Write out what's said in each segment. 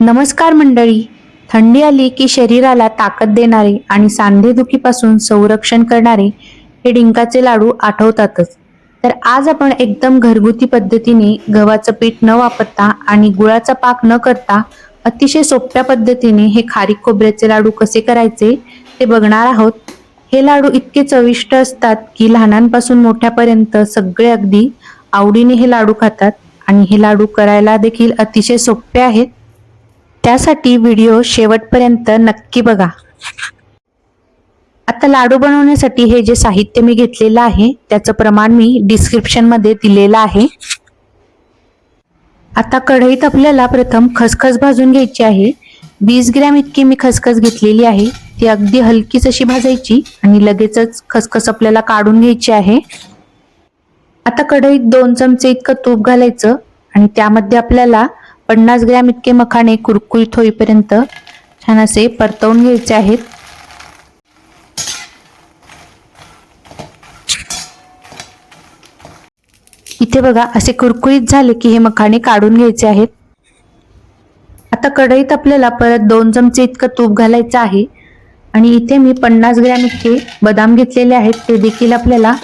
नमस्कार मंडळी. थंडी आली की शरीराला ताकद देणारे आणि सांधेदुखीपासून संरक्षण करणारे हे डिंकाचे लाडू आठवतातच. तर आज आपण एकदम घरगुती पद्धतीने गव्हाचं पीठ न वापरता आणि गुळाचा पाक न करता अतिशय सोप्या पद्धतीने हे खारीक खोबऱ्याचे लाडू कसे करायचे ते बघणार आहोत. हे लाडू इतके चविष्ट असतात की लहानांपासून मोठ्यापर्यंत सगळे अगदी आवडीने हे लाडू खातात आणि हे लाडू करायला देखील अतिशय सोपे आहेत. त्यासाठी व्हिडिओ शेवटपर्यंत नक्की बघा. आता लाडू बनवण्यासाठी हे जे साहित्य मी घेतलेलं आहे त्याचं प्रमाण मी डिस्क्रिप्शनमध्ये दिलेलं आहे. आता कढईत आपल्याला प्रथम खसखस भाजून घ्यायची आहे. वीस ग्रॅम इतकी मी खसखस घेतलेली आहे. ती अगदी हलकीच अशी भाजायची आणि लगेचच खसखस आपल्याला काढून घ्यायची आहे. आता कढईत दोन चमचे इतकं तूप घालायचं आणि त्यामध्ये आपल्याला पन्नास ग्रॅम इतके मखाणे कुरकुरीत होईपर्यंत छान असे परतवून घ्यायचे आहेत. इथे बघा असे कुरकुरीत झाले की हे मखाणे काढून घ्यायचे आहेत. आता कढईत आपल्याला परत दोन चमचे इतकं तूप घालायचं आहे. आणि इथे मी पन्नास ग्रॅम इतके बदाम घेतलेले आहेत. ते देखील आपल्याला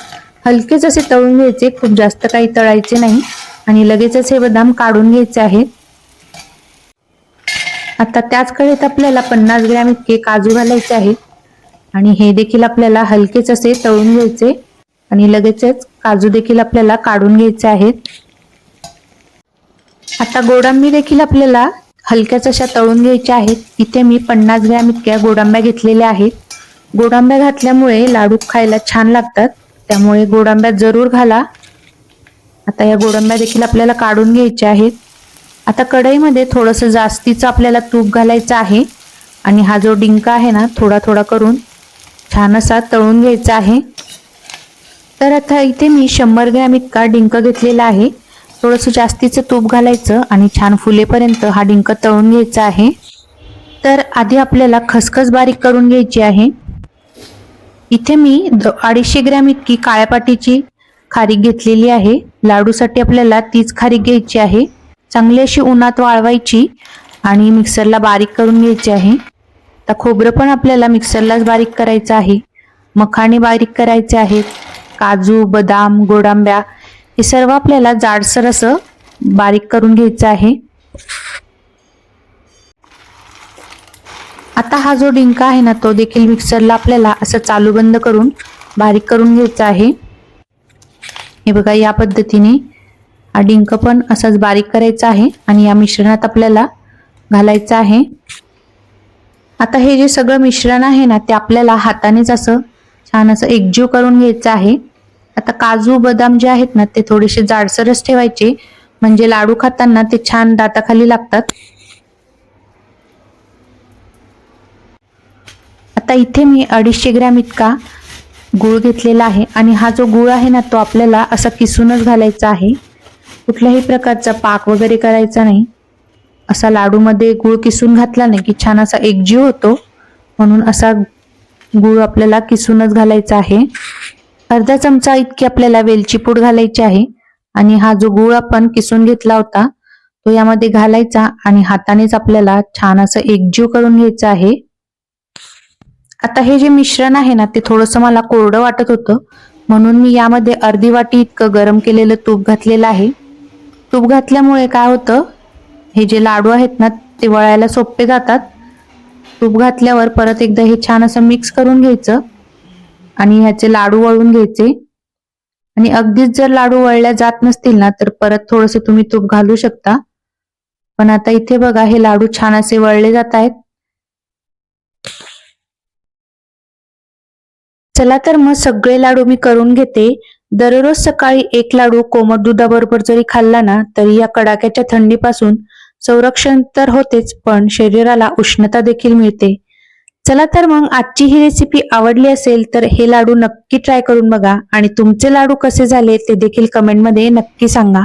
हलकेच असे तळून घ्यायचे. खूप जास्त काही तळायचे नाही. आणि लगेचच हे बदाम काढून घ्यायचे आहेत. आता त्याच कढईत आपल्याला पन्नास ग्रॅम इतके काजू घालायचे आहेत. आणि हे देखील आपल्याला हलकेच असे तळून घ्यायचे. आणि लगेचच काजू देखील आपल्याला काढून घ्यायचे आहेत. आता गोडांबी देखील आपल्याला हलक्याच अशा तळून घ्यायच्या आहेत. इथे मी पन्नास ग्रॅम इतक्या गोडांब्या घेतलेल्या आहेत. गोडांब्या घातल्यामुळे लाडू खायला छान लागतात. त्यामुळे गोडांब्या जरूर घाला. आता या गोडांब्या देखील आपल्याला काढून घ्यायच्या आहेत. आता कढईमध्ये थोडंसं जास्तीचं आपल्याला तूप घालायचं आहे. आणि हा जो डिंक आहे ना थोडा थोडा करून छान असा तळून घ्यायचा आहे. तर आता इथे मी शंभर ग्रॅम इतका डिंक घेतलेला आहे. थोडंसं जास्तीचं तूप घालायचं आणि छान फुलेपर्यंत हा डिंक तळून घ्यायचा आहे. तर आधी आपल्याला खसखस बारीक करून घ्यायची आहे. इथे मी द- अडीचशे ग्रॅम इतकी काळ्या पाटीची खारीक घेतलेली आहे. लाडूसाठी आपल्याला तीच खारीक घ्यायची आहे. चांगली अशी उन्हात वाळवायची आणि मिक्सरला बारीक करून घ्यायची आहे. आता खोबरं पण आपल्याला मिक्सरलाच बारीक करायचं आहे. मखाणे बारीक करायचे आहेत. काजू बदाम गोडांब्या हे सर्व आपल्याला जाडसर असं बारीक करून घ्यायचं आहे. आता हा जो डिंका आहे ना तो देखील मिक्सरला आपल्याला असं चालू बंद करून बारीक करून घ्यायचा आहे. हे बघा या पद्धतीने डिंक पण असाच बारीक करायचा आहे आणि या मिश्रणात आपल्याला घालायचं आहे. आता हे जे सगळं मिश्रण आहे ना ते आपल्याला हातानेच असं छान असं एकजीव करून घ्यायचं आहे. आता काजू बदाम जे आहेत ना ते थोडेसे जाडसरच ठेवायचे. म्हणजे लाडू खाताना ते छान दाताखाली लागतात. आता इथे मी अडीचशे ग्रॅम इतका गूळ घेतलेला आहे. आणि हा जो गूळ आहे ना तो आपल्याला असा किसूनच घालायचा आहे. कुठल्याही प्रकारचा पाक वगैरे करायचा नाही. असा लाडूमध्ये गूळ किसून घातला नाही की छान असा एकजीव होतो. म्हणून असा गूळ आपल्याला किसूनच घालायचा आहे. अर्धा चमचा इतकी आपल्याला वेलची पूड घालायची आहे. आणि हा जो गूळ आपण किसून घेतला होता तो यामध्ये घालायचा आणि हातानेच आपल्याला छान असं एकजीव करून घ्यायचं आहे. आता हे जे मिश्रण आहे ना ते थोडंसं मला कोरडं वाटत होतं. म्हणून मी यामध्ये अर्धी वाटी इतकं गरम केलेलं तूप घातलेलं आहे. तूप घातल्यामुळे काय होतं हे जे लाडू आहेत ना ते वळायला सोपे जातात. तूप घातल्यावर परत एकदा हे छान असं मिक्स करून घ्यायचं आणि ह्याचे लाडू वळून घ्यायचे. आणि अगदीच जर लाडू वळल्या जात नसतील ना तर परत थोडंसं तुम्ही तूप घालू शकता. पण आता इथे बघा हे लाडू छान असे वळले जात आहेत. चला तर मग सगळे लाडू मी करून घेते. दररोज सकाळी एक लाडू कोमट दुधाबरोबर जरी खाल्ला ना तरी या कडाक्याच्या थंडीपासून संरक्षण तर होतेच पण शरीराला उष्णता देखील मिळते. चला तर मग आजची ही रेसिपी आवडली असेल तर हे लाडू नक्की ट्राय करून बघा. आणि तुमचे लाडू कसे झाले ते देखील कमेंटमध्ये नक्की सांगा.